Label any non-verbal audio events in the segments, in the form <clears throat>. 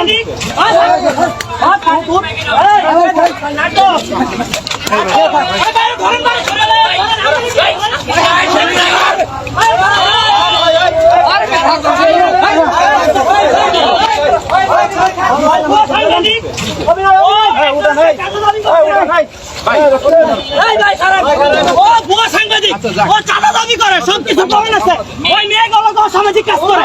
সাংবাদিক সামাজিক কাজ করে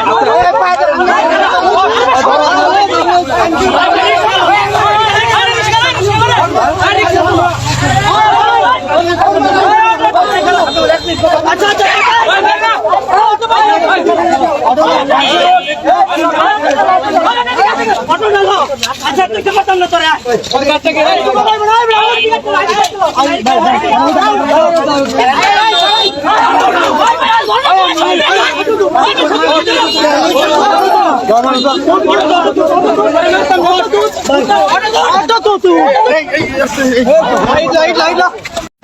আচ্ছা আচ্ছা আচ্ছা তুই কে পাতাম না তোরা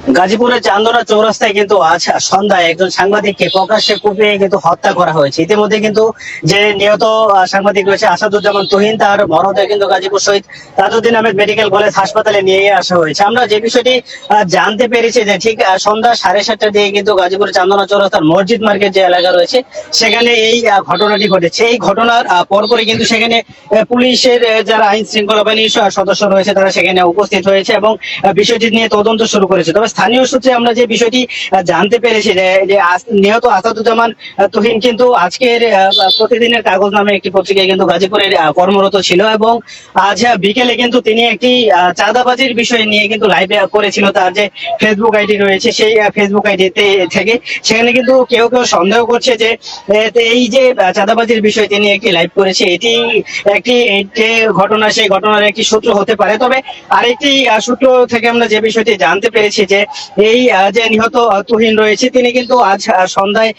গাজীপুরের চান্দনা চৌরাস্তায় কিন্তু আজ সন্ধ্যায় একজন সাংবাদিককে প্রকাশ্যে কুপিয়ে কিন্তু হত্যা করা হয়েছে। ইতিমধ্যে কিন্তু যে নিহত সাংবাদিক রয়েছে আসাদুজ্জামান তুহিন, তার মরদেহ কিন্তু গাজীপুর শহীদ তাজউদ্দিন আহমেদ মেডিকেল কলেজ হাসপাতালে নিয়ে আসা হয়েছে। আমরা যে বিষয়টি জানতে পেরেছি যে ঠিক সন্ধ্যা সাড়ে সাতটার দিকে কিন্তু গাজীপুর চান্দনা চৌরাস্তার মসজিদ মার্কেট যে এলাকা রয়েছে, সেখানে এই ঘটনাটি ঘটেছে। এই ঘটনার পরপরই কিন্তু সেখানে পুলিশের যারা আইন শৃঙ্খলা বাহিনীর সদস্য রয়েছে, তারা সেখানে উপস্থিত হয়েছে এবং বিষয়টি নিয়ে তদন্ত শুরু করেছে। তবে স্থানীয় সূত্রে আমরা যে বিষয়টি জানতে পেরেছি যে নিহত আসাদুজ্জামান তুহিন কিন্তু আজকের প্রতিদিনের কাগজ নামে একটি পত্রিকায় কিন্তু গাজীপুরের কর্মরত ছিল এবং আজ বিকেলে কিন্তু তিনি একটি চাঁদাবাজির বিষয় নিয়ে কিন্তু লাইভে করেছিল। তার যে ফেসবুক আইডি রয়েছে, সেই ফেসবুক আইডি থেকে সেখানে কিন্তু কেউ কেউ সন্দেহ করছে যে এই যে চাঁদাবাজির বিষয় তিনি একটি লাইভ করেছে, এটি একটি, যে ঘটনা, সেই ঘটনার একটি সূত্র হতে পারে। তবে আরেকটি সূত্র থেকে আমরা যে বিষয়টি জানতে পেরেছি যে এই যে নিহত তুহিন রয়েছে, তিনি কিন্তু আজ সন্ধ্যায়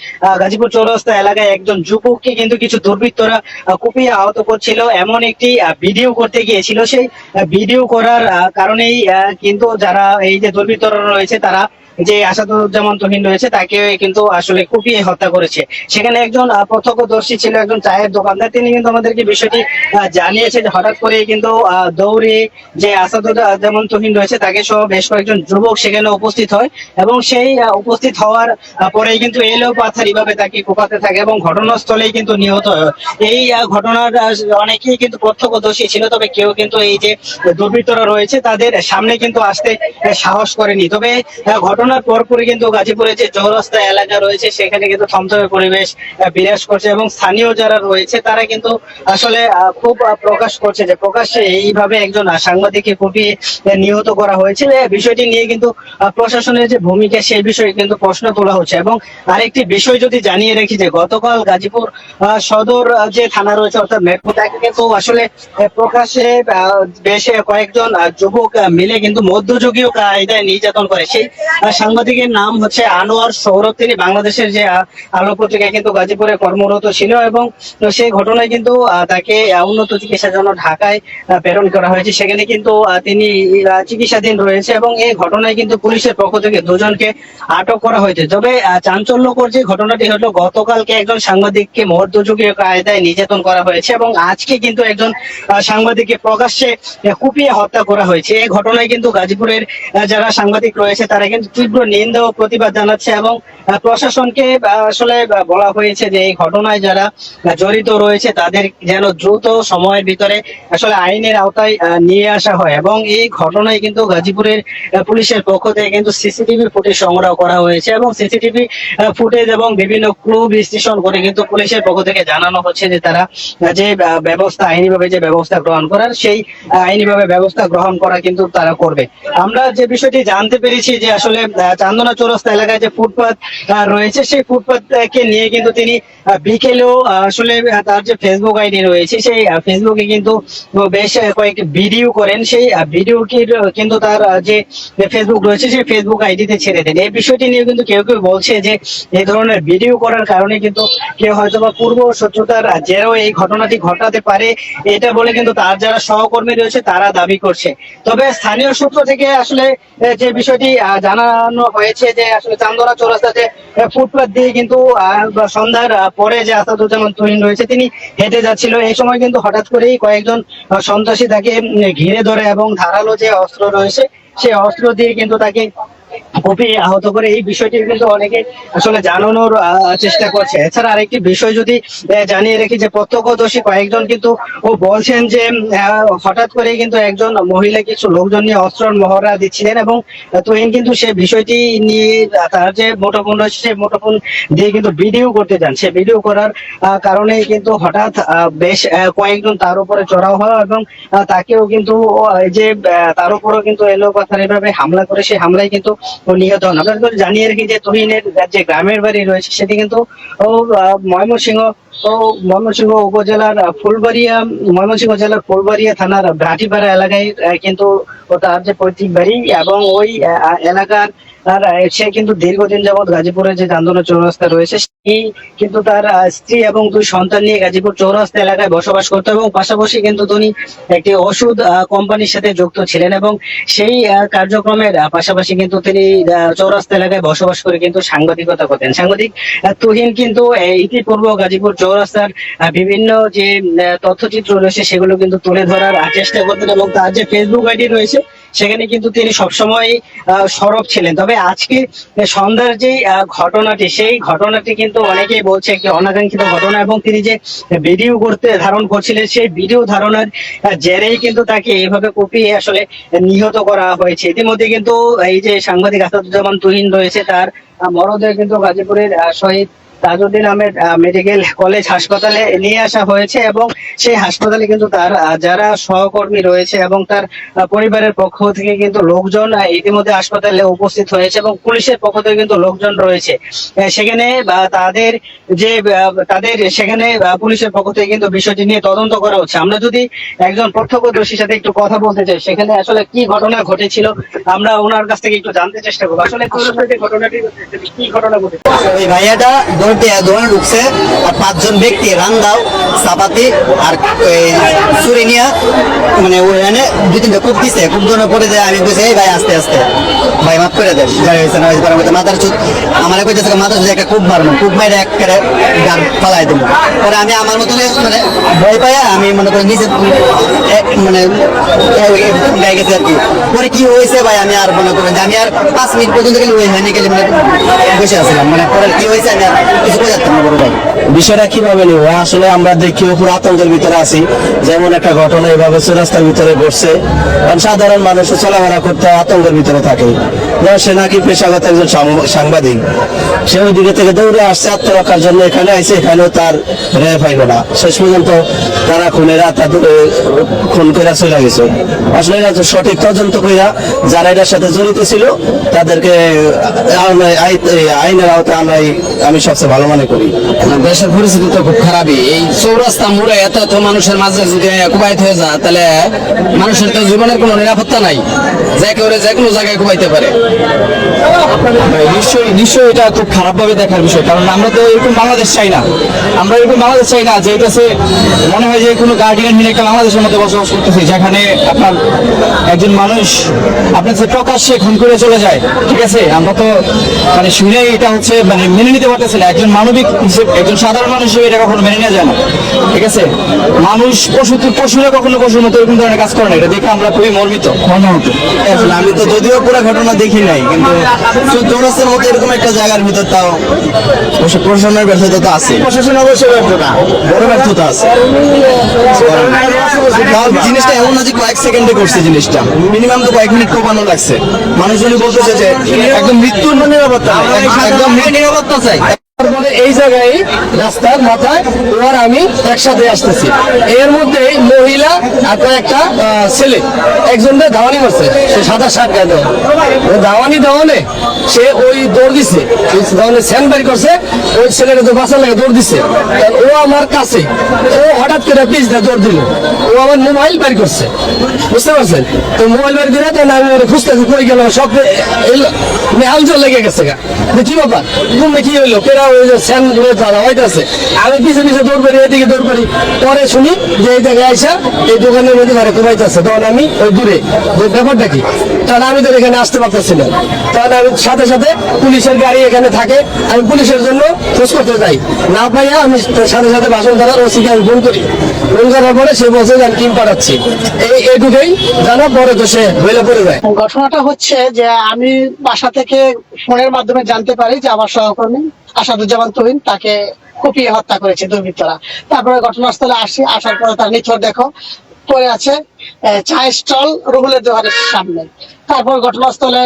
গাজীপুর চৌরাস্তা এলাকায় একজন যুবককে কিন্তু কিছু দুর্বৃত্তরা কুপিয়ে আহত করছিল। এমন একটি ভিডিও করতে গিয়েছিল। সেই ভিডিও করার কারণেই কিন্তু যারা এই যে দুর্বৃত্তরা রয়েছে, তারা যে আসাদুজ্জামান তুহিন রয়েছে তাকে কিন্তু আসলে কুপিয়ে হত্যা করেছে। সেখানে একজন প্রত্যক্ষদর্শী ছিল একজন চায়ের দোকানদার তিনি কিন্তু আমাদেরকে বিষয়টি জানিয়েছে যে হঠাৎ করে কিন্তু দৌড়ে যে আসাদুজ্জামান তুহিন রয়েছে তাকে সহ বেশ কয়েকজন যুবক সেখানে উপস্থিত হয় এবং সেই উপস্থিত হওয়ার পরেই কিন্তু এলো পাথার এইভাবে তাকে কোপাতে থাকে এবং ঘটনাস্থলেই কিন্তু নিহত হয়। এই ঘটনার অনেকেই কিন্তু প্রত্যক্ষদর্শী ছিল তবে কেউ কিন্তু এই যে দুর্বৃত্তরা রয়েছে তাদের সামনে কিন্তু আসতে সাহস করেনি। তবে আহ, ঘটনার পরপরই কিন্তু গাজীপুরে যে চৌরাস্তা এলাকা রয়েছে, সেখানে কিন্তু থমথমে পরিবেশ বিরাজ করছে এবং স্থানীয় যারা রয়েছে, তারা কিন্তু আসলে খুব প্রকাশ করছে যে প্রকাশ্যে এইভাবে একজন সাংবাদিককে কুপিয়ে নিহত করা হয়েছে বিষয়টি নিয়ে কিন্তু প্রশাসনের যে ভূমিকা সেই বিষয়ে কিন্তু প্রশ্ন তোলা হচ্ছে। এবং আরেকটি বিষয় যদি জানিয়ে রাখি যে গতকাল গাজীপুর সদর যে থানা রয়েছে, অর্থাৎ মেট্রো, তাকে কিন্তু আসলে প্রকাশ্যে বেশ কয়েকজন যুবক মিলে কিন্তু মধ্যযুগীয় কায়দায় নির্যাতন করে। সেই সাংবাদিকের নাম হচ্ছে আনোয়ার সৌরভ তিনি বাংলাদেশের যে আলো পত্রিকায় কিন্তু গাজীপুরে কর্মরত ছিল এবং সেই ঘটনায় কিন্তু তাকে উন্নত চিকিৎসার জন্য ঢাকায় প্রেরণ করা হয়েছে। সেখানে কিন্তু তিনি চিকিৎসাধীন রয়েছে এবং এই ঘটনায় কিন্তু পুলিশের পক্ষ থেকে দুজনকে আটক করা হয়েছে। তবে চাঞ্চল্যকর যে ঘটনাটি হলো, গতকালকে একজন সাংবাদিককে মধ্যযুগীয় কায়দায় নির্যাতন করা হয়েছে এবং আজকে কিন্তু একজন সাংবাদিককে প্রকাশ্যে কুপিয়ে হত্যা করা হয়েছে। এই ঘটনায় কিন্তু গাজীপুরের যারা সাংবাদিক রয়েছে, তারা কিন্তু তীব্র নিন্দা ও প্রতিবাদ জানাচ্ছে এবং প্রশাসনকে আসলে বলা হয়েছে যে এই ঘটনায় যারা জড়িত রয়েছে তাদের যেন দ্রুত সময়ের ভিতরে আসলে আইনের আওতায় নিয়ে আসা হয় এবং এই ঘটনায় কিন্তু গাজীপুরের পুলিশের পক্ষ থেকে কিন্তু সিসিটিভি ফুটেজ সংগ্রহ করা হয়েছে এবং সিসিটিভি ফুটেজ এবং বিভিন্ন ক্লু বিশ্লেষণ করে কিন্তু পুলিশের পক্ষ থেকে জানানো হচ্ছে যে তারা যে ব্যবস্থা, আইনিভাবে যে ব্যবস্থা গ্রহণ করার, সেই আইনিভাবে ব্যবস্থা গ্রহণ করা কিন্তু তারা করবে। আমরা যে বিষয়টি জানতে পেরেছি যে আসলে চান্দনা চৌরাস্তা এলাকায় যে ফুটপাত রয়েছে সেই ফুটপাত কে নিয়ে কিন্তু তিনি বিকেলেও আসলে তার যে ফেসবুক আইডি রয়েছে সেই ফেসবুকে কিন্তু বেশ আহ, কয়েক ভিডিও করেন। সেই ভিডিও কিন্তু তার যে ফেসবুক রয়েছে সেই ফেসবুক আইডিতে ছেড়ে দেন। এই বিষয়টি নিয়ে কিন্তু কেউ কেউ বলছে যে এই ধরনের ভিডিও করার কারণে কিন্তু কেউ হয়তো বা পূর্ব শত্রুতার জেরও এই ঘটনাটি ঘটাতে পারে। এটা বলে কিন্তু তার যারা সহকর্মী রয়েছে তারা দাবি করছে। তবে স্থানীয় সূত্র থেকে আসলে যে বিষয়টি জানা জানানো হয়েছে যে আসলে চান্দনা চৌরাস্তাতে ফুটপাত দিয়ে কিন্তু সন্ধ্যার পরে যে আসাদুজ্জামান তুহিন রয়েছে, তিনি হেঁটে যাচ্ছিল। এই সময় কিন্তু হঠাৎ করেই কয়েকজন সন্ত্রাসী তাকে ঘিরে ধরে এবং ধারালো যে অস্ত্র রয়েছে, সেই অস্ত্র দিয়ে কিন্তু তাকে কুপিয়ে আহত করে এই বিষয়টি কিন্তু অনেকে আসলে জানানোর চেষ্টা করছে। এছাড়া আরেকটি বিষয় যদি জানিয়ে রেখি যে প্রত্যক্ষদর্শী কয়েকজন কিন্তু ও বলছেন যে হঠাৎ করে কিন্তু একজন মহিলা কিছু লোকজন নিয়ে অস্ত্র মহড়া দিচ্ছিলেন এবং তুহিন কিন্তু সে বিষয়টি নিয়ে, তার যে মুঠোফোন রয়েছে সেই মুঠোফোন দিয়ে কিন্তু ভিডিও করতে যান। সে ভিডিও করার কারণে কিন্তু হঠাৎ বেশ কয়েকজন তার উপরে চড়াও হয় এবং তাকেও কিন্তু যে তার উপরেও কিন্তু এলো কথা এভাবে হামলা করে সেই হামলায় কিন্তু নিহত হন। আপনাদের জানিয়ে রাখি যে তুহিনের যে গ্রামের বাড়ি রয়েছে, সেটি কিন্তু ময়মনসিংহ ময়মনসিংহ উপজেলার ফুলবাড়িয়া, ময়মনসিংহ জেলার ফুলবাড়িয়া থানার ভাটিপাড়া এলাকায় কিন্তু তার যে পৈতৃক বাড়ি এবং ওই এলাকার আর সে কিন্তু দীর্ঘদিন যাবৎ গাজীপুরের যে চান্দনা চৌরাস্তা রয়েছে, সেই কিন্তু তার স্ত্রী এবং দুই সন্তান নিয়ে গাজীপুর চৌরাস্তা এলাকায় বসবাস করতো এবং পাশাপাশি কিন্তু তিনি একটি ওষুধ কোম্পানির সাথে যুক্ত ছিলেন এবং সেই কার্যক্রমের পাশাপাশি কিন্তু তিনি চৌরাস্তা এলাকায় বসবাস করে কিন্তু সাংবাদিকতা করতেন। সাংবাদিক তুহিন কিন্তু ইতিপূর্ব গাজীপুর চৌরাস্তার বিভিন্ন যে তথ্যচিত্র রয়েছে সেগুলো কিন্তু তুলে ধরার চেষ্টা করতেন এবং তার যে ফেসবুক আইডি রয়েছে সেখানে কিন্তু তিনি সবসময় সরব ছিলেন। তবে আজকে সন্ধ্যার যে ঘটনাটি, সেই ঘটনাটি কিন্তু অনেকেই বলছে একটি অনাকাঙ্ক্ষিত ঘটনা এবং তিনি যে ভিডিও করতে ধারণ করছিলেন, সেই ভিডিও ধারণার জেরেই কিন্তু তাকে এইভাবে কুপিয়ে আসলে নিহত করা হয়েছে। ইতিমধ্যে কিন্তু এই যে সাংবাদিক আসাদুজ্জামান তুহিন রয়েছে, তার মরদেহ কিন্তু গাজীপুরের শহীদ তাজউদ্দিন আহমেদ মেডিকেল কলেজ হাসপাতালে নিয়ে আসা হয়েছে এবং সেই হাসপাতালে কিন্তু তার যারা সহকর্মী রয়েছে এবং তার পরিবারের পক্ষ থেকে কিন্তু লোকজন ইতিমধ্যে হাসপাতালে উপস্থিত হয়েছে এবং পুলিশের পক্ষ থেকে কিন্তু লোকজন রয়েছে। সেখানে তাদের যে তাদের সেখানে পুলিশের পক্ষ থেকে কিন্তু বিষয়টি নিয়ে তদন্ত করা হচ্ছে। আমরা যদি একজন প্রত্যক্ষদর্শীর সাথে একটু কথা বলতে চাই, সেখানে আসলে কি ঘটনা ঘটেছিল, আমরা ওনার কাছ থেকে একটু জানতে চেষ্টা করব। আসলে ঘটনাটি কি ঘটনা ঘটেছে? ভাইয়াটা দৌড় দিয়ে ঢুকছে আর পাঁচজন ব্যক্তি, রান্দাও, চাপাতি আর চুরি নিয়ে মানে ওখানে দুই তিনটা কূপ দিছে। কূপ ধরে পড়ে যায় আমি এই ভাই আস্তে আস্তে। ভাই, মাফ করে দেন। গাড়ি হয়েছে, না হয়েছে মধ্যে মাথার চুত আমার কইতেছে মাথার চুত একটা কূপ মারবো কূপ মারে এক করে গান পালাই দেবো পরে আমি আমার মতন মানে ভয় পাই আমি মনে করি এক মানে পরে কি হয়েছে ভাই? আমি আর মনে করি আমি আর পাঁচ মিনিট পর্যন্ত গেলে ওই হয়নি, গেলে মানে বসে আসলাম মানে পরে কি হয়েছে আমি আর কিছু বোঝাতাম না বড় ভাই। বিষয়টা কীভাবে নিব? আসলে আমরা দেখি পুরো আতঙ্কের ভিতরে আছি। যেমন একটা ঘটনা এভাবে রাস্তার ভিতরে ঘটছে। কারণ সাধারণ মানুষ চলাফেরা করতে আতঙ্কের ভিতরে থাকে। সে নাকি পেশাগত একজন সাংবাদিক। সে ওই দিকে থেকে দৌড়ে আসছে, আত্মরক্ষার জন্য এখানে আইসে এখানেও তার রেহাই পাইল না। শেষ পর্যন্ত তারা খুনেরা তাদের খুন করে চলে গেছে। আসলে তো সঠিক তদন্ত কইরা যারা এটার সাথে জড়িত ছিল, তাদেরকে আইন- আইন- আইনের আওতায় আমরা আমি সবচেয়ে ভালো মনে করি। দেশের পরিস্থিতি তো খুব খারাপই। এই চৌরাস্তা মোড়ে এত এত মানুষের মাঝে যদি কুবাইতে হয়ে যায়, তাহলে মানুষের তো জীবনের কোনো নিরাপত্তা নাই। যে কেউ যে কোনো জায়গায় কুবাইতে পারে। নিশ্চয়ই নিশ্চয়ই এটা খুব খারাপ ভাবে দেখার বিষয়, কারণ আমরা তো এরকম বাংলাদেশ চাই না। আমরা এরকম বাংলাদেশ চাই না, যে মনে হয় যে কোনো গার্ডিয়ান নিয়ে একটা বাংলাদেশের মধ্যে বসবাস করতেছি, যেখানে আপনার একজন মানুষ আপনার যে প্রকাশ্যে খুন করে চলে যায়, ঠিক আছে? আমরা তো মানে শুনে এটা হচ্ছে মানে মেনে নিতে পারতেছি না, একজন মানবিক হিসেবে, একজন সাধারণ মানুষ হিসেবে এটা কখনো মেনে নেওয়া যায় না, ঠিক আছে? মানুষ, পশু পশুরা কখনো পশুর মতো এরকম ধরনের কাজ করে না, এটা দেখে আমরা খুবই মর্মিত। আমি তো যদিও পুরো ঘটনা দেখি নাই কিন্তু চৌরাস্তার মতো এরকম একটা জায়গার ভিতর তাও। অবশ্য প্রশাসনের ব্যর্থতা তো আছে। প্রশাসন অবশ্যই ব্যর্থতা। বড় ব্যর্থতা আছে। জিনিসটা এমন না যে কয়েক সেকেন্ডে করছে জিনিসটা। মিনিমাম তো কয়েক মিনিট কোপানো লাগছে। মানুষজনই বলতেছে যে একদম মৃত্যুর নিরাপত্তা। একদম নিরাপত্তা চাই। এই জায়গায় রাস্তার মাথায় ওর আমি একসাথে আসতেছি। এর মধ্যে মহিলা আহ, ছেলে। ধাওয়ানি করছে সে সাদা গায়ে। ও ধাওয়ানি সে ওই দৌড় দিছে। স্যান বাড়ি করছে ওই ছেলেটা তো লাগে দৌড় দিছে। ও আমার কাছে ও হঠাৎ করে পিস দিয়ে দৌড় দিল। ও আমার মোবাইল বাড়ি করছে। বুঝতে পারছেন? তো মোবাইল বাড়ি আমি খুঁজতেছি কই গেল সব এই আলজল লেগে গেছে কি ব্যাপার কি হইল? কেরা এই এই পুলিশের গাড়ি এখানে থাকে, আমি পুলিশের জন্য খোঁজ করতে যাই। না পাইয়া আমি সাথে সাথে ওসিকে আমি ফোন করি। ফোন করার পরে সে বলছে যে আমি টিম পাঠাচ্ছি। এই এইটুকুই জানা পরে তো সে হইলে পড়ে যায়। ঘটনাটা হচ্ছে যে আমি বাসা থেকে ফোনের মাধ্যমে জানতে পারি যে আমার সহকর্মী আসাদুজ্জামান তহিন তাকে কুপিয়ে হত্যা করেছে দুর্বৃত্তরা। তারপরে ঘটনাস্থলে আসি আসার পরে তার নিথর দেখো পড়ে আছে চায়ের স্টল রুহুলের দোকানের সামনে। তারপর ঘটনাস্থলে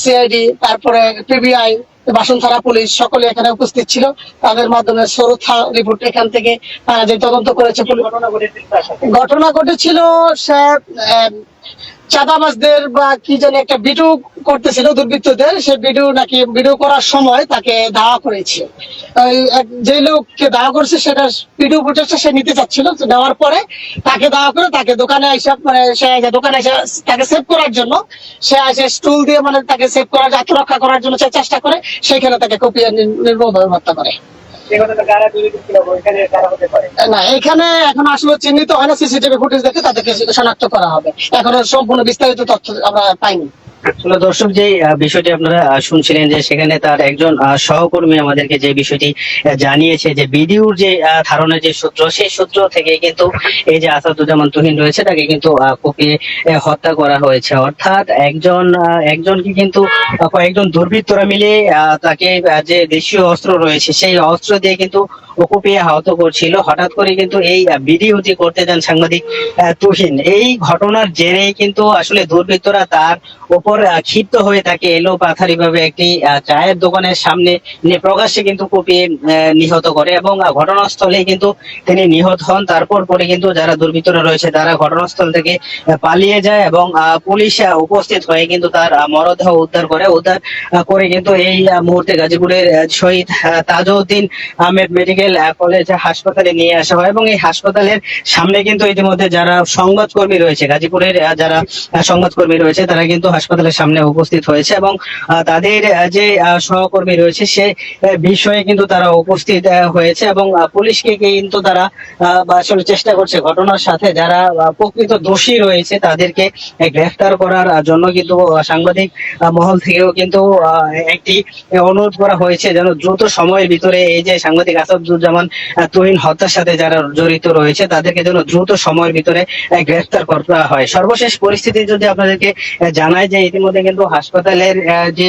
সিআইডি তারপরে পিবিআই বাসন থানা পুলিশ সকলে এখানে উপস্থিত ছিল। তাদের মাধ্যমে সরুথা রিপোর্ট এখান থেকে আহ, যে তদন্ত করেছে ঘটনা ঘটেছিল সে চাঁদাবাজদের বা কি জানি একটা ভিডিও করতেছিল দুর্বৃত্তদের, সে ভিডিও নাকি ভিডিও করার সময় তাকে দাওয়া করেছে। যে লোককে দাওয়া করছে, সেটা ভিডিও ফুটেজটা সে নিতে চাচ্ছিল। নেওয়ার পরে তাকে দাওয়া করে তাকে দোকানে এসে মানে সে দোকানে এসে তাকে সেভ করার জন্য, সে এসে স্টুল দিয়ে মানে তাকে সেভ করার আত্মরক্ষা করার জন্য সে চেষ্টা করে, সেখানে তাকে কপিয়ে নির্মমভাবে হত্যা করে। না, এখানে এখন আসলে চিহ্নিত হয় না, সিসিটিভি ফুটেজ দেখে তাদেরকে শনাক্ত করা হবে। এখনও সম্পূর্ণ বিস্তারিত তথ্য আমরা পাইনি। আসলে দর্শক যে বিষয়টি আপনারা শুনছিলেন যে সেখানে তার একজন সহকর্মী আমাদেরকে যে বিষয়টি জানিয়েছে যে বিডিউর যে ধারণের যে সূত্র, সেই সূত্র থেকে কিন্তু এই যে আসাদুজ্জামান তুহিন রয়েছে, তাকে কিন্তু কুপিয়ে হত্যা করা হয়েছে। অর্থাৎ একজন একজনকে কিন্তু কয়েকজন দুর্বৃত্তরা মিলে তাকে যে দেশীয় অস্ত্র রয়েছে, সেই অস্ত্র দিয়ে কিন্তু কুপিয়ে আহত করছিল। হঠাৎ করে কিন্তু এই ভিডিওটি করতে যান সাংবাদিক তুহিন, এই ঘটনার জেরেই কিন্তু আসলে দুর্বৃত্তরা তার উপর ক্ষিপ্ত হয়ে তাকে এলো পাথারি ভাবে একটি চায়ের দোকানের সামনে। প্রকাশ্যে কিন্তু কুপিয়ে নিহত করে এবং ঘটনাস্থলে কিন্তু তিনি নিহত হন। তারপর পরে কিন্তু যারা দুর্বৃত্তরা রয়েছে, তারা ঘটনাস্থল থেকে পালিয়ে যায় এবং পুলিশ উপস্থিত হয়ে কিন্তু তার মরদেহ উদ্ধার করে। উদ্ধার করে কিন্তু এই মুহূর্তে গাজীপুরের শহীদ তাজউদ্দিন আহমেদ মেডিকেল কলেজ হাসপাতালে নিয়ে আসা হয় এবং এই হাসপাতালের সামনে কিন্তু ইতিমধ্যে যারা সংবাদকর্মী রয়েছে, গাজীপুরের যারা সংবাদকর্মী রয়েছে, তারা কিন্তু হাসপাতালের সামনে উপস্থিত হয়েছে এবং তাদের যে সহকর্মী রয়েছে সে বিষয়ে কিন্তু তারা উপস্থিত হয়েছে এবং পুলিশকে কিন্তু তারা আসলে চেষ্টা করছে ঘটনার সাথে যারা প্রকৃত দোষী রয়েছে তাদেরকে গ্রেফতার করার জন্য কিন্তু সাংবাদিক মহল থেকেও কিন্তু একটি অনুরোধ করা হয়েছে যেন দ্রুত সময়ের ভিতরে এই যে সাংবাদিক আসাদুজ্জামান তুহিন হত্যার সাথে যারা জড়িত রয়েছে তাদেরকে যেন দ্রুত সময়ের ভিতরে গ্রেফতার করা হয়। সর্বশেষ পরিস্থিতি যদি আপনাদেরকে জানাই যে ইতিমধ্যে কিন্তু হাসপাতালের যে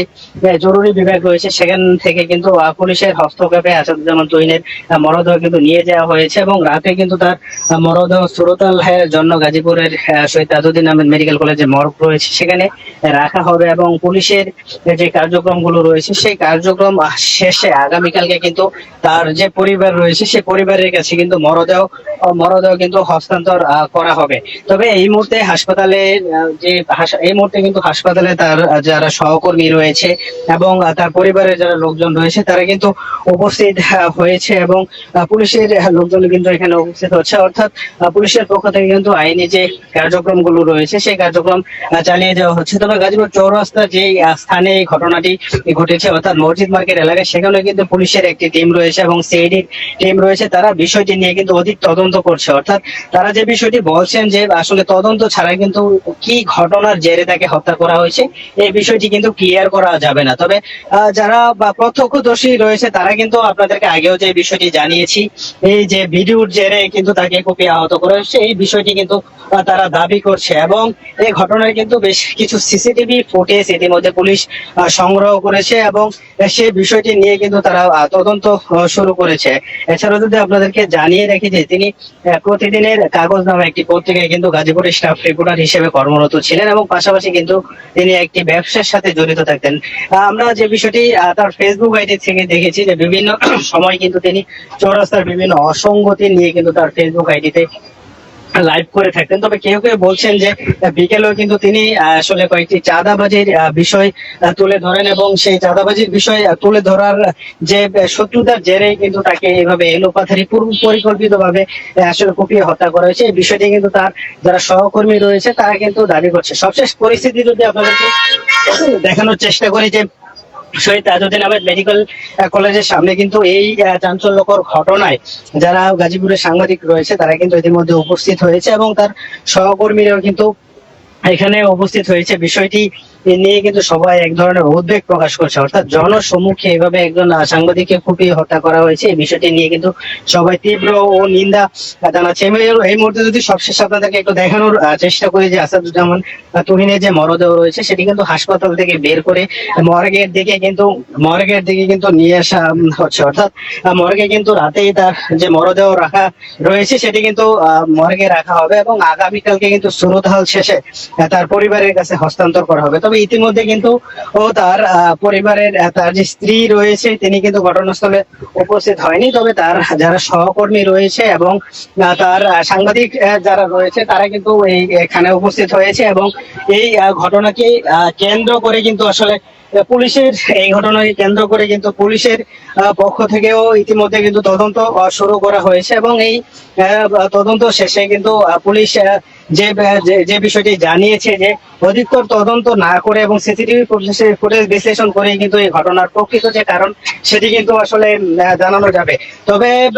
জরুরি বিভাগ রয়েছে, সেখান থেকে কিন্তু পুলিশের হস্তক্ষেপে আসাদুজ্জামান তুহিনের মরদেহ কিন্তু নিয়ে যাওয়া হয়েছে এবং রাতে কিন্তু তার মরদেহ সুরতাল জন্য গাজীপুরের শহীদ তাজউদ্দিন আহমেদ মেডিকেল কলেজে মর্গ রয়েছে। সেখানে রাখা হবে এবং পুলিশের যে কার্যক্রমগুলো রয়েছে, সেই কার্যক্রম শেষে আগামীকালকে কিন্তু তার যে পরিবার রয়েছে সেই পরিবারের কাছে কিন্তু মরদেহ মরদেহ কিন্তু হস্তান্তর করা হবে। তবে এই মুহূর্তে হাসপাতালে যে এই মুহূর্তে কিন্তু হাসপাতালে তার যারা সহকর্মী রয়েছে এবং তার পরিবারের যারা লোকজন রয়েছে, তারা কিন্তু উপস্থিত হয়েছে এবং পুলিশের লোকজন কিন্তু এখানে উপস্থিত হচ্ছে। অর্থাৎ পুলিশের পক্ষ থেকে কিন্তু আইনি যে কার্যক্রমগুলো রয়েছে, সেই কার্যক্রম চালিয়ে যাওয়া হচ্ছে। তবে গাজীপুর চৌরাস্তা যে স্থানে এই ঘটনাটি ঘটেছে, অর্থাৎ মসজিদ মার্কেট এলাকায়, সেখানে কিন্তু পুলিশের একটি টিম রয়েছে এবং সিআইডির টিম রয়েছে। তারা বিষয়টি নিয়ে কিন্তু অধিক তদন্ত করছে। অর্থাৎ, তারা যে বিষয়টি বলছেন যে আসলে তদন্ত ছাড়া কিন্তু কি ঘটনার জেরে তাকে হত্যা করা হয়েছে, এই বিষয়টি কিন্তু ক্লিয়ার করা যাবে না। তবে যারা বা প্রত্যক্ষদর্শী রয়েছে, তারা কিন্তু আপনাদেরকে আগেও যে বিষয়টি জানিয়েছি, এই যে ভিডিওর জেরে কিন্তু তাকে কপি আহত করা হয়েছে এই বিষয়টি কিন্তু তারা দাবি করছে। এবং এই ঘটনায় কিন্তু বেশ কিছু সিসিটিভি ফুটেজ ইতিমধ্যে পুলিশ সংগ্রহ করেছে এবং সে বিষয়টি নিয়ে কিন্তু তারা তদন্ত শুরু করেছে। এছাড়াও যদি আপনাদেরকে জানিয়ে রাখি যে তিনি প্রতিদিনের কাগজ নামে একটি পত্রিকায় কিন্তু গাজীপুরের স্টাফ রিপোর্টার হিসেবে কর্মরত ছিলেন এবং পাশাপাশি কিন্তু তিনি একটি ব্যবসার সাথে জড়িত থাকতেন। আমরা যে বিষয়টি তার ফেসবুক আইডি থেকে দেখেছি যে বিভিন্ন <clears throat> সময় কিন্তু তিনি চৌরাস্তার বিভিন্ন অসঙ্গতি নিয়ে কিন্তু তার ফেসবুক আইডিতে লাইভ করে থাকতেন। তবে কেউ কেউ বলছেন যে বিকেলেও কিন্তু তিনি আসলে কয়েকটি চাঁদাবাজির বিষয় তুলে ধরেন এবং সেই চাঁদাবাজির বিষয় তুলে ধরার, যে শত্রুতার জেরে কিন্তু তাকে এইভাবে এলোপাথারি পূর্ব পরিকল্পিত ভাবে আসলে কুপিয়ে হত্যা করা হয়েছে। এই বিষয়টি কিন্তু তার যারা সহকর্মী রয়েছে, তারা কিন্তু দাবি করছে। সবশেষ পরিস্থিতি যদি আপনাদেরকে দেখানোর চেষ্টা করি যে শহীদ তাজউদ্দিন আহমেদ মেডিকেল কলেজের সামনে কিন্তু এই চাঞ্চল্যকর ঘটনায় যারা গাজীপুরের সাংবাদিক রয়েছে, তারা কিন্তু ইতিমধ্যে উপস্থিত হয়েছে এবং তার সহকর্মীরাও কিন্তু এখানে উপস্থিত হয়েছে। বিষয়টি নিয়ে কিন্তু সবাই এক ধরনের উদ্বেগ প্রকাশ করছে। অর্থাৎ জনসম্মুখে এভাবে একজন সাংবাদিককে কুপিয়ে হত্যা করা হয়েছে, এই বিষয়টি নিয়ে কিন্তু সবাই তীব্র ও নিন্দা জানাচ্ছে। এই মুহূর্তে যদি সবশেষ আপনাদেরকে একটু দেখানোর চেষ্টা করি যে আসাদুজ্জামান তুহিনের যে মরদেহ রয়েছে, সেটি কিন্তু হাসপাতাল থেকে বের করে মর্গের দিকে কিন্তু, মর্গের দিকে কিন্তু নিয়ে আসা হচ্ছে। অর্থাৎ মর্গে কিন্তু রাতেই তার যে মরদেহ রাখা রয়েছে, সেটি কিন্তু মর্গে রাখা হবে এবং আগামীকালকে কিন্তু সুরতহাল শেষে তার পরিবারের কাছে হস্তান্তর করা হবে। তবে ইতিমধ্যে কিন্তু, ও তার পরিবারের তার যে স্ত্রী রয়েছে, তিনি কিন্তু ঘটনাস্থলে উপস্থিত হয়নি। তবে তার যারা সহকর্মী রয়েছে এবং তার সাংবাদিক যারা রয়েছে, তারা কিন্তু এই, এখানে উপস্থিত হয়েছে এবং এই ঘটনাকে কেন্দ্র করে কিন্তু আসলে পুলিশের, এই ঘটনাকে কেন্দ্র করে কিন্তু পুলিশের পক্ষ থেকেও ইতিমধ্যে কিন্তু তদন্ত শুরু করা হয়েছে এবং এই তদন্ত শেষে কিন্তু পুলিশ যে, যে- বিষয়টি জানিয়েছে যে অধিকতর তদন্ত না করে এবং সিসিটিভি ফুটেজ বিশ্লেষণ করে কিন্তু এই ঘটনার প্রকৃত যে কারণ, সেটি কিন্তু আসলে জানানো যাবে। তবে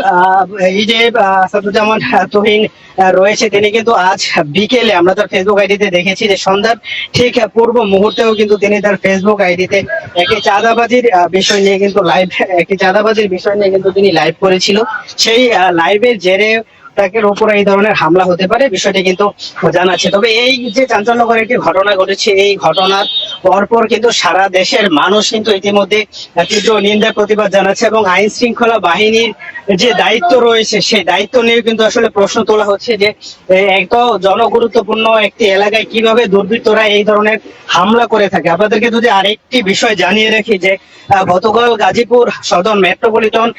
এই যে আসাদুজ্জামান তুহিন রয়েছে, তিনি কিন্তু আজ বিকেলে, আমরা তার ফেসবুক আইডিতে দেখেছি যে সন্ধ্যার ঠিক পূর্ব মুহূর্তেও কিন্তু তিনি তার ফেসবুক আইডিতে একটি চাঁদাবাজির বিষয় নিয়ে কিন্তু লাইভ একটি চাঁদাবাজির বিষয় নিয়ে কিন্তু তিনি লাইভ করেছিল। সেই লাইভের জেরে তাকে উপরে এই ধরনের হামলা হতে পারে, বিষয়টি কিন্তু জানাচ্ছে তবে এই যে চাঞ্চল্যকর একটি ঘটনা ঘটেছে, এই ঘটনার পরপর কিন্তু সারা দেশের মানুষ কিন্তু ইতিমধ্যে তীব্র নিন্দা, প্রতিবাদ জানাচ্ছে এবং আইন শৃঙ্খলা বাহিনীর যে দায়িত্ব রয়েছে, সেই দায়িত্ব নিয়ে কিন্তু আসলে প্রশ্ন তোলা হচ্ছে যে এত জনগুরুত্বপূর্ণ একটি এলাকায় কীভাবে দুর্বৃত্তরা এই ধরনের হামলা করে থাকে? আপনাদেরকে যদি আরেকটি বিষয় জানিয়ে রাখি যে গতকাল গাজীপুর সদর মেট্রোপলিটন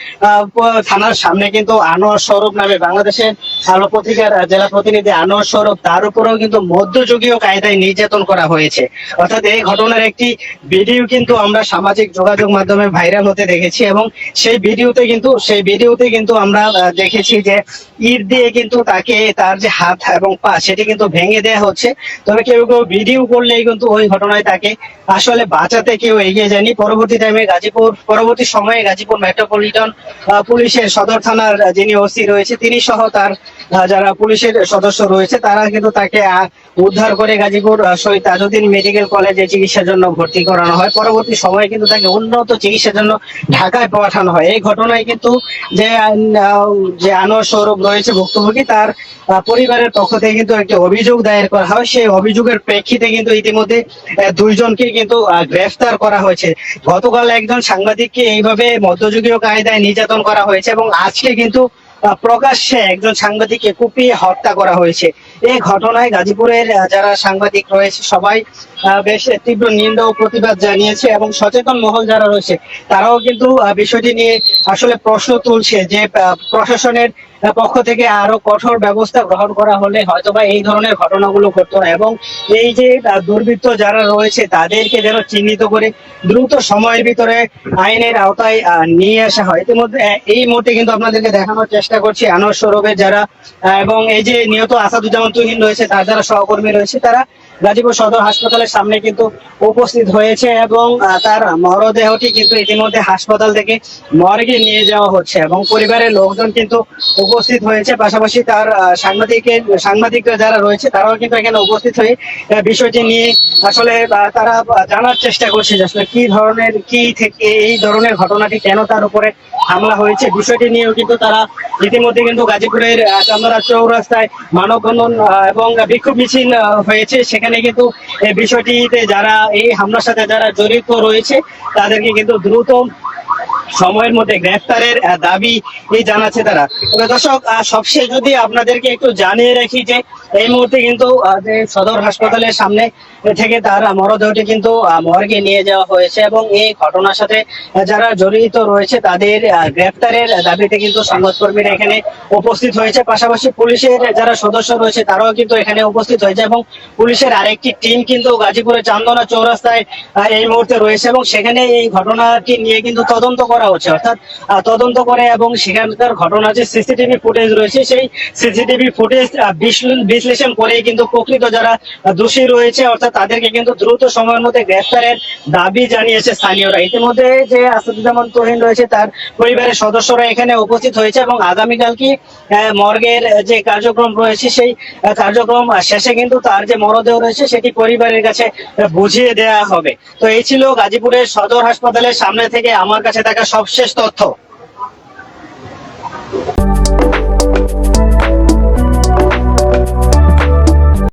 থানার সামনে কিন্তু আনোয়ার সৌরভ নামে বাংলাদেশের আলো পত্রিকার জেলা প্রতিনিধি আনোয়ার সৌরভ, তার উপরেও কিন্তু মধ্যযুগীয় কায়দায় নির্যাতন করা হয়েছে। অর্থাৎ এই ঘটনার একটি ভিডিও কিন্তু আমরা সামাজিক যোগাযোগ মাধ্যমে ভাইরাল হতে দেখেছি এবং সেই ভিডিওতে কিন্তু, সেই ভিডিওতে কিন্তু আমরা দেখেছি যে ইট দিয়ে কিন্তু তাকে তার যে হাত এবং পা, সেটি কিন্তু ভেঙে দেওয়া হচ্ছে। তবে কেউ কেউ ভিডিও করলেই কিন্তু ওই ঘটনায় তাকে আসলে বাঁচাতে কেউ এগিয়ে যায়নি। পরবর্তী টাইমে গাজীপুর, পরবর্তী সময়ে গাজীপুর মেট্রোপলিটন পুলিশের সদর থানার যিনি ওসি রয়েছে, তিনি সহ তার যারা পুলিশের সদস্য রয়েছে, তারা কিন্তু তাকে উদ্ধার করে গাজীপুর শহীদ তাজউদ্দিন মেডিকেল কলেজে চিকিৎসার জন্য ভর্তি করানো হয়। পরবর্তী সময়ে কিন্তু তাকে উন্নত চিকিৎসার জন্য ঢাকায় পাঠানো হয়। এই ঘটনায় কিন্তু যে যে আনোয়ার সৌরভ রয়েছে ভুক্তভোগী, তার পরিবারের পক্ষ থেকে কিন্তু একটি অভিযোগ দায়ের করা হয়। সেই অভিযোগের প্রেক্ষিতে কিন্তু ইতিমধ্যে দুইজনকে কিন্তু গ্রেফতার করা হয়েছে। গতকাল একজন সাংবাদিককে এইভাবে মধ্যযুগীয় কায়দায় নির্যাতন করা হয়েছে এবং আজকে কিন্তু প্রকাশ্যে একজন সাংবাদিককে কুপিয়ে হত্যা করা হয়েছে। এই ঘটনায় গাজীপুরের যারা সাংবাদিক রয়েছে, সবাই বেশ তীব্র নিন্দা ও প্রতিবাদ জানিয়েছে এবং সচেতন মহল যারা রয়েছে, তারাও কিন্তু বিষয়টি নিয়ে আসলে প্রশ্ন তুলছে যে প্রশাসনের পক্ষ থেকে আরও কঠোর ব্যবস্থা গ্রহণ করা হলে হয়তোবা এই ধরনের ঘটনাগুলো ঘটতো না। এবং এই যে দুর্বৃত্ত যারা রয়েছে, তাদেরকে যেন চিহ্নিত করে দ্রুত সময়ের ভিতরে আইনের আওতায় নিয়ে আসা হয়। ইতিমধ্যে এই মুহূর্তে কিন্তু আপনাদেরকে দেখানোর চেষ্টা করছি আনোয়ার সৌরভের যারা এবং এই যে নিহত আসাদুজ্জামান তুহিন রয়েছে, তার যারা সহকর্মী রয়েছে, তারা গাজীপুর সদর হাসপাতালের সামনে কিন্তু উপস্থিত হয়েছে এবং তার মরদেহটি কিন্তু ইতিমধ্যে হাসপাতাল থেকে মর্গে নিয়ে যাওয়া হচ্ছে এবং পরিবারের লোকজন কিন্তু উপস্থিত হয়েছে। পাশাপাশি তার সাংবাদিকের সাংবাদিকরা যারা রয়েছে তারাও কিন্তু এখানে উপস্থিত হয়ে বিষয়টি নিয়ে আসলে তারা জানার চেষ্টা করছে যে আসলে কি ধরনের কি থেকে এই ধরনের ঘটনাটি কেন তার উপরে হামলা হয়েছে। বিষয়টি নিয়েও কিন্তু তারা ইতিমধ্যে কিন্তু গাজীপুরের আহ, চৌরাস্তায় মানববন্ধন এবং বিক্ষোভ মিছিল হয়েছে। সেখানে কিন্তু বিষয়টিতে যারা এই হামলার সাথে যারা জড়িত রয়েছে, তাদেরকে কিন্তু দ্রুত সময়ের মধ্যে গ্রেফতারের দাবি জানাচ্ছে তারা। দর্শক সবশেষ যদি আপনাদেরকে একটু জানিয়ে রাখি যে এই মুহূর্তে কিন্তু সদর হাসপাতালের সামনে থেকে তার মরদেহটি কিন্তু মর্গে নিয়ে যাওয়া হয়েছে এবং এই ঘটনার সাথে যারা জড়িত রয়েছে তাদের আহ, গ্রেফতারের দাবিতে কিন্তু সংবাদকর্মীরা এখানে উপস্থিত হয়েছে। পাশাপাশি পুলিশের যারা সদস্য রয়েছে তারাও কিন্তু এখানে উপস্থিত হয়েছে এবং পুলিশের আরেকটি টিম কিন্তু গাজীপুরের চান্দনা চৌরাস্তায় এই মুহূর্তে রয়েছে এবং সেখানে এই ঘটনাটি নিয়ে কিন্তু তদন্ত করা হচ্ছে। অর্থাৎ তদন্ত করে এবং সেখানকার ঘটনার যে সিসিটিভি ফুটেজ রয়েছে সেই সিসিটিভি ফুটেজ বিশ্লেষণ করে কিন্তু প্রকৃত যারা দোষী রয়েছে, অর্থাৎ তাদেরকে কিন্তু দ্রুত সময়ের মধ্যে গ্রেফতারের দাবি জানিয়েছে স্থানীয়রা। ইতিমধ্যে যে আসাদুজ্জামান তোহিন রয়েছে, তার পরিবারের সদস্যরা এখানে উপস্থিত হয়েছে এবং আগামীকাল কি মর্গের যে কার্যক্রম রয়েছে, সেই কার্যক্রম শেষে কিন্তু তার যে মরদেহ রয়েছে, সেটি পরিবারের কাছে বুঝিয়ে দেওয়া হবে। তো এই ছিল গাজীপুরের সদর হাসপাতালের সামনে থেকে আমার কাছে থাকা সবশেষ তথ্য।